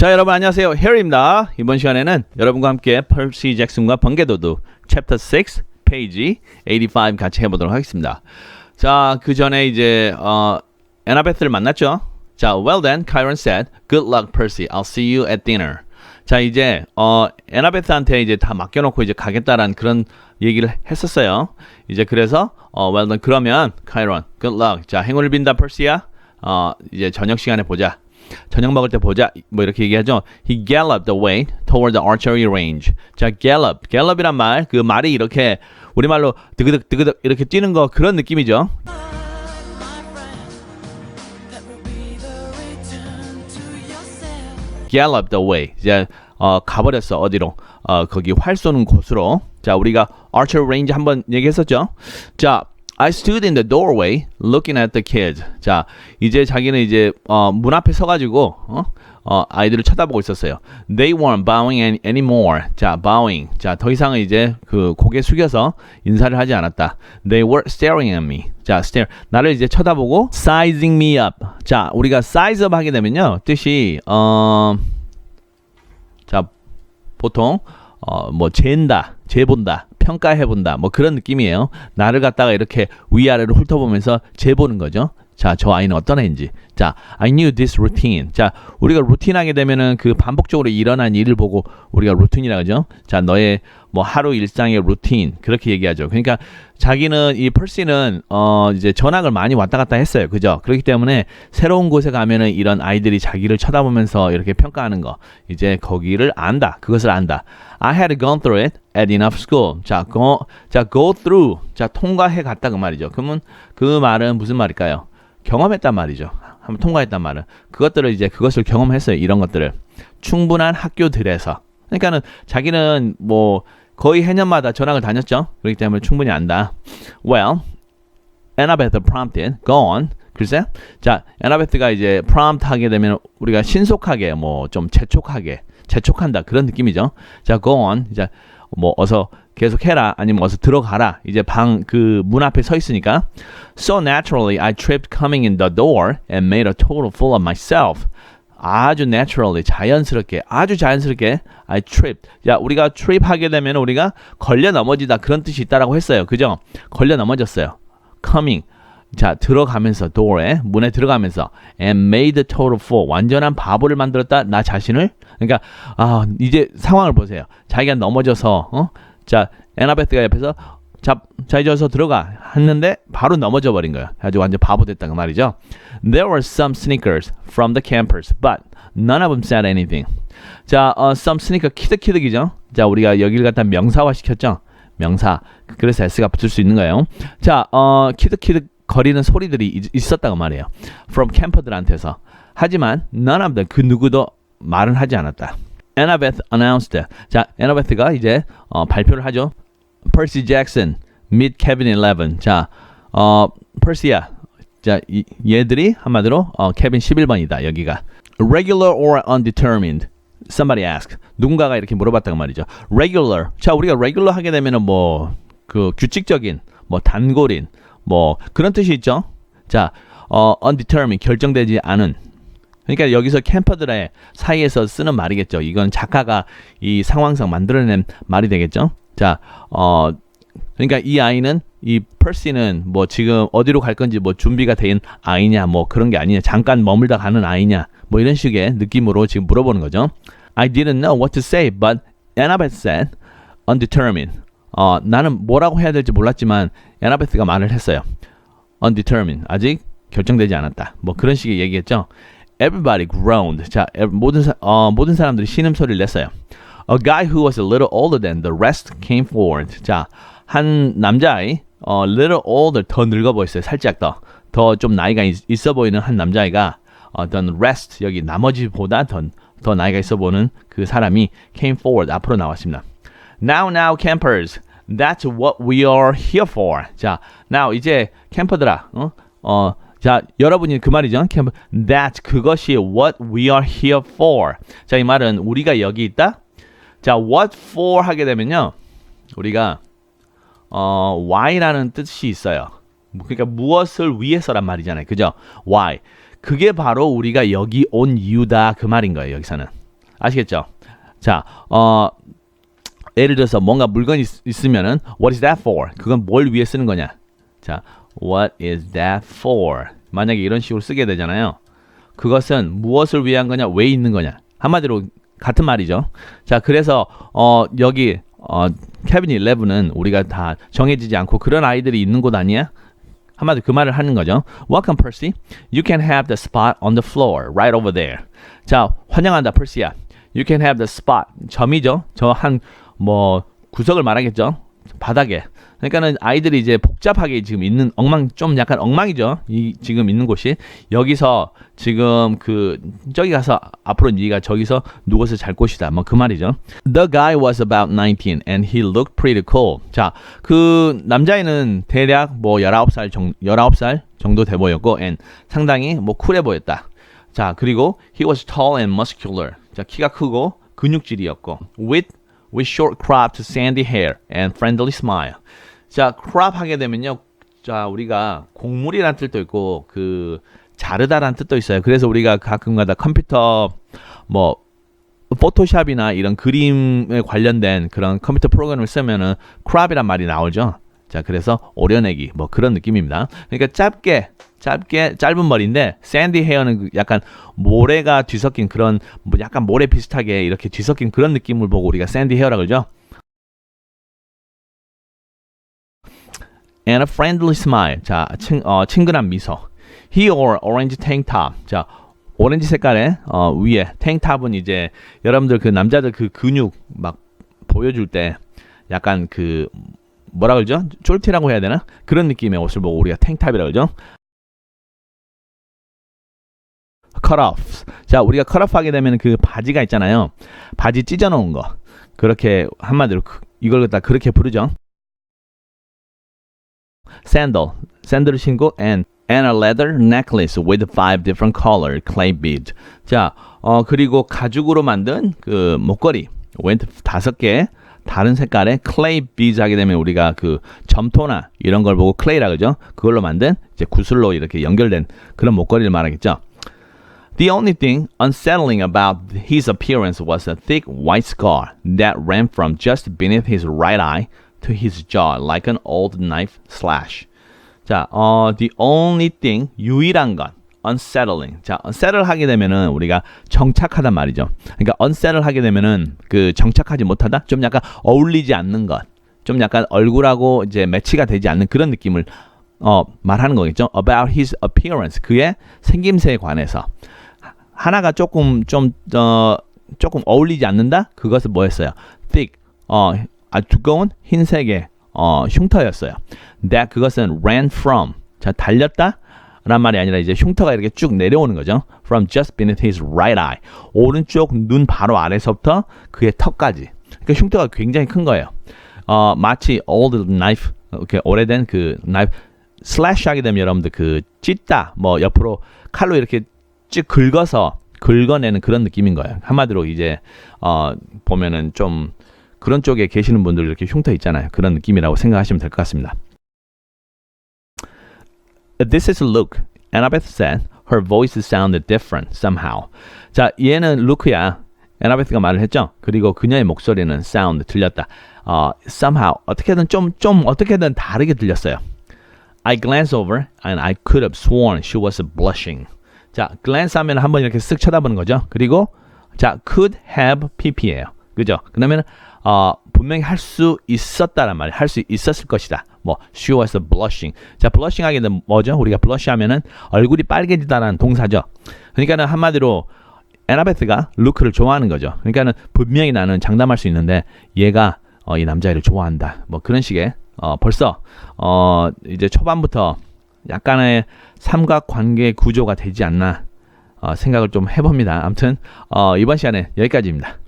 자 여러분 안녕하세요. 해리입니다. 이번 시간에는 여러분과 함께 펄시 잭슨과 번개도두 챕터 6 페이지 85 같이 해보도록 하겠습니다. 자그 전에 이제 어 에나베스를 만났죠? 자 well then Chiron said good luck Percy. I'll see you at dinner. 자 이제 어 에나베스한테 이제 다 맡겨놓고 이제 가겠다라는 그런 얘기를 했었어요. 이제 그래서 어 well then 그러면 Chiron good luck. 자 행운을 빈다 Percy야. 어 이제 저녁 시간에 보자 저녁 먹을 때 보자 뭐 이렇게 얘기하죠. He galloped away toward the archery range. 자, gallop, gallop이란 말, 그 말이 이렇게 우리말로 드그득 드그득 이렇게 뛰는 거 그런 느낌이죠. galloped. 이제 어, 가버렸어 어디로? 어, 거기 활 쏘는 곳으로. 자, 우리가 archery range 한번 얘기했었죠. 자, I stood in the doorway looking at the kids. 자, 이제 자기는 이제 어, 문 앞에 서가지고 어? 어, 아이들을 쳐다보고 있었어요. They weren't bowing any, anymore. 자, bowing. 자, 더 이상은 이제 그 고개 숙여서 인사를 하지 않았다. They were staring at me. 자, stare. 나를 이제 쳐다보고 sizing me up. 자, 우리가 size up 하게 되면요. 뜻이 어 자, 보통 어뭐 재다, 재본다, 평가해 본다. 뭐 그런 느낌이에요. 나를 갖다가 이렇게 위아래로 훑어보면서 재보는 거죠. 자, 저 아이는 어떤 애인지. 자, I knew this routine. 자, 우리가 루틴 하게 되면은 그 반복적으로 일어난 일을 보고 우리가 루틴이라 그러죠. 자, 너의 뭐 하루 일상의 루틴 그렇게 얘기하죠. 그러니까 자기는 이 펄시는 어 이제 전학을 많이 왔다 갔다 했어요. 그죠? 그렇기 때문에 새로운 곳에 가면은 이런 아이들이 자기를 쳐다보면서 이렇게 평가하는 거 이제 거기를 안다. 그것을 안다. I had gone through it at enough school. 자, go, 자, go through. 자, 통과해 갔다 그 말이죠. 그러면 그 말은 무슨 말일까요? 경험했단 말이죠. 한번 통과했단 말은 그것들을 이제 그것을 경험했어요. 이런 것들을 충분한 학교들에서. 그러니까는 자기는 뭐 거의 해년마다 전학을 다녔죠. 그렇기 때문에 충분히 안다. Well, Annabeth prompted. Go on. 글쎄, 자, 에나베트가 이제 prompt 하게 되면 우리가 신속하게 뭐 좀 재촉하게 재촉한다 그런 느낌이죠. 자, go on. 자, 뭐 어서 계속 해라 아니면 어서 들어가라. 이제 방 그 문 앞에 서 있으니까. So naturally, I tripped coming in the door and made a total fool of myself. 아주 naturally 자연스럽게 아주 자연스럽게 I tripped. 야 우리가 trip 하게 되면 우리가 걸려 넘어지다 그런 뜻이 있다라고 했어요. 그죠? 걸려 넘어졌어요. coming 자 들어가면서 door에 문에 들어가면서 and made total fool 완전한 바보를 만들었다 나 자신을 그러니까 아 이제 상황을 보세요. 자기가 넘어져서 어 자 에나베트가 옆에서 자, 자 이제 어서 들어가 했는데 바로 넘어져 버린 거예요. 아주 완전 바보 됐다 그 말이죠. There were some sneakers from the campers, but none of them said anything. 자, 어, some sneaker 키득키득이죠. 자, 우리가 여기를 갖다 명사화 시켰죠. 명사. 그래서 s가 붙을 수 있는 거예요. 자, 어, 키득키득 거리는 소리들이 있, 있었다고 말이에요. From 캠퍼들한테서. 하지만 none of them 그 누구도 말은 하지 않았다. Annabeth announced. 자, Annabeth가 이제 어, 발표를 하죠. Percy Jackson, meet Kevin Eleven. 자, 어, Percy야. 자, 이, 얘들이 한마디로 어, 케빈 11번이다. 여기가 regular or undetermined. Somebody asked. 누군가가 이렇게 물어봤다고 말이죠. Regular. 자, 우리가 regular 하게 되면은 뭐 그 규칙적인, 뭐 단골인, 뭐 그런 뜻이 있죠. 자, 어, undetermined 결정되지 않은. 그러니까 여기서 캠퍼들의 사이에서 쓰는 말이겠죠. 이건 작가가 이 상황상 만들어낸 말이 되겠죠. 자, 어, 그러니까 이 아이는 이 펄시는 뭐 지금 어디로 갈 건지 뭐 준비가 된 아이냐 뭐 그런 게 아니냐 잠깐 머물다 가는 아이냐 뭐 이런 식의 느낌으로 지금 물어보는 거죠. I didn't know what to say, but Annabeth said undetermined. 어, 나는 뭐라고 해야 될지 몰랐지만 에나베스가 말을 했어요. undetermined. 아직 결정되지 않았다. 뭐 그런 식의 얘기했죠. Everybody groaned. 자, 모든 사, 어, 모든 사람들이 신음 소리를 냈어요. A guy who was a little older than the rest came forward. 자, 한 남자아이, 어, little older, 더 늙어 보였어요. 살짝 더. 더 좀 나이가 있, 있어 보이는 한 남자아이가 어, than rest, 여기 나머지보다 더, 더 나이가 있어 보는 그 사람이 came forward, 앞으로 나왔습니다. Now, now, campers. That's what we are here for. 자, now, 이제 캠퍼들아, 어, 어, 자, 여러분이 그 말이죠. 캠퍼. That 그것이 what we are here for. 자, 이 말은 우리가 여기 있다. 자, what for 하게 되면요. 우리가 어, why라는 뜻이 있어요. 그러니까 무엇을 위해서란 말이잖아요. 그죠? why. 그게 바로 우리가 여기 온 이유다 그 말인 거예요. 여기서는. 아시겠죠? 자, 어 예를 들어서 뭔가 물건이 있, 있으면은 what is that for? 그건 뭘 위해 쓰는 거냐? 자, what is that for? 만약에 이런 식으로 쓰게 되잖아요. 그것은 무엇을 위한 거냐? 왜 있는 거냐? 한마디로 같은 말이죠. 자, 그래서 어 여기 어 캐비닛 11은 우리가 다 정해지지 않고 그런 아이들이 있는 곳 아니야? 한마디로 그 말을 하는 거죠. Welcome, Percy. You can have the spot on the floor right over there. 자, 환영한다, 퍼시야. You can have the spot. 점이죠. 저 한 뭐 구석을 말하겠죠. 바닥에. 그러니까는 아이들이 이제 복잡하게 지금 있는 엉망 좀 약간 엉망이죠. 이 지금 있는 곳이 여기서 지금 그 저기 가서 앞으로 네가 저기서 누워서 잘 곳이다. 뭐 그 말이죠. The guy was about 19 and he looked pretty cool. 자, 그 남자애는 대략 뭐 19살 정 19살 정도 돼 보였고 and 상당히 뭐 쿨해 보였다. 자, 그리고 he was tall and muscular. 자, 키가 크고 근육질이었고 with with short cropped sandy hair and friendly smile. 자, crop 하게 되면요. 자, 우리가 곡물이란 뜻도 있고 그 자르다란 뜻도 있어요. 그래서 우리가 가끔가다 컴퓨터 뭐 포토샵이나 이런 그림에 관련된 그런 컴퓨터 프로그램을 쓰면은 crop이란 말이 나오죠. 자, 그래서 오려내기 뭐 그런 느낌입니다. 그러니까 짧게 짧게 짧은 머리인데 샌디 헤어는 그 약간 모래가 뒤섞인 그런 뭐 약간 모래 비슷하게 이렇게 뒤섞인 그런 느낌을 보고 우리가 샌디 헤어라 그러죠. And a friendly smile. 자, 친, 어, 친근한 미소. He wore orange tank top. 자, 오렌지 색깔의 어, 위에 탱탑은 이제 여러분들 그 남자들 그 근육 막 보여줄 때 약간 그 뭐라 그러죠? 쫄티라고 해야 되나? 그런 느낌의 옷을 보고 우리가 탱탑이라 그러죠. 컷오프. 자, 우리가 컷오프 하게 되면 그 바지가 있잖아요. 바지 찢어 놓은 거. 그렇게 한마디로 그- 이걸 갖다 그렇게 부르죠. 샌들. 샌들을 신고 and and a leather necklace with five different color clay beads. 자, 어 그리고 가죽으로 만든 그 목걸이. 웬 다섯 개 다른 색깔의 clay beads 하게 되면 우리가 그 점토나 이런 걸 보고 clay라 그러죠. 그걸로 만든 이제 구슬로 이렇게 연결된 그런 목걸이를 말하겠죠. The only thing unsettling about his appearance was a thick white scar that ran from just beneath his right eye to his jaw like an old knife slash. 자, 어, the only thing 유일한 것 unsettling. 자, unsettle 하게 되면은 우리가 정착하단 말이죠. 그러니까 unsettle 하게 되면은 그 정착하지 못하다, 좀 약간 어울리지 않는 것, 좀 약간 얼굴하고 이제 매치가 되지 않는 그런 느낌을 어, 말하는 거겠죠. About his appearance, 그의 생김새에 관해서 하나가 조금 좀 어, 조금 어울리지 않는다. 그것은 뭐였어요? thick, 어, 아주 두꺼운 흰색의 어, 흉터였어요. That 그것은 ran from, 자 달렸다. 란 말이 아니라 이제 흉터가 이렇게 쭉 내려오는 거죠. From just beneath his right eye. 오른쪽 눈 바로 아래서부터 그의 턱까지. 그러니까 흉터가 굉장히 큰 거예요. 어, 마치 old knife, 이렇게 오래된 그 knife slash 하게 되면 여러분들 그 찢다, 뭐 옆으로 칼로 이렇게 쭉 긁어서 긁어내는 그런 느낌인 거예요. 한마디로 이제 어, 보면은 좀 그런 쪽에 계시는 분들 이렇게 흉터 있잖아요. 그런 느낌이라고 생각하시면 될 것 같습니다. This is Luke. Annabeth said her voice sounded different somehow. 자, 얘는 루크야. 에나베스가 말을 했죠. 그리고 그녀의 목소리는 sound 들렸다. 어, somehow 어떻게든 좀좀 어떻게든 다르게 들렸어요. I glanced over and I could have sworn she was blushing. 자, glance 하면 한번 이렇게 쓱 쳐다보는 거죠. 그리고 자, could have pp예요. 그죠? 그러면 어, 분명히 할 수 있었다란 말이에요. 할수 있었을 것이다. 뭐 she was blushing. 자, blushing 하게 되면 뭐죠? 우리가 blush 하면은 얼굴이 빨개지다라는 동사죠. 그러니까는 한마디로 에나베스가 루크를 좋아하는 거죠. 그러니까는 분명히 나는 장담할 수 있는데 얘가 어, 이 남자애를 좋아한다. 뭐 그런 식의 어, 벌써 어, 이제 초반부터 약간의 삼각관계 구조가 되지 않나 어, 생각을 좀 해봅니다. 아무튼 어, 이번 시간에 여기까지입니다.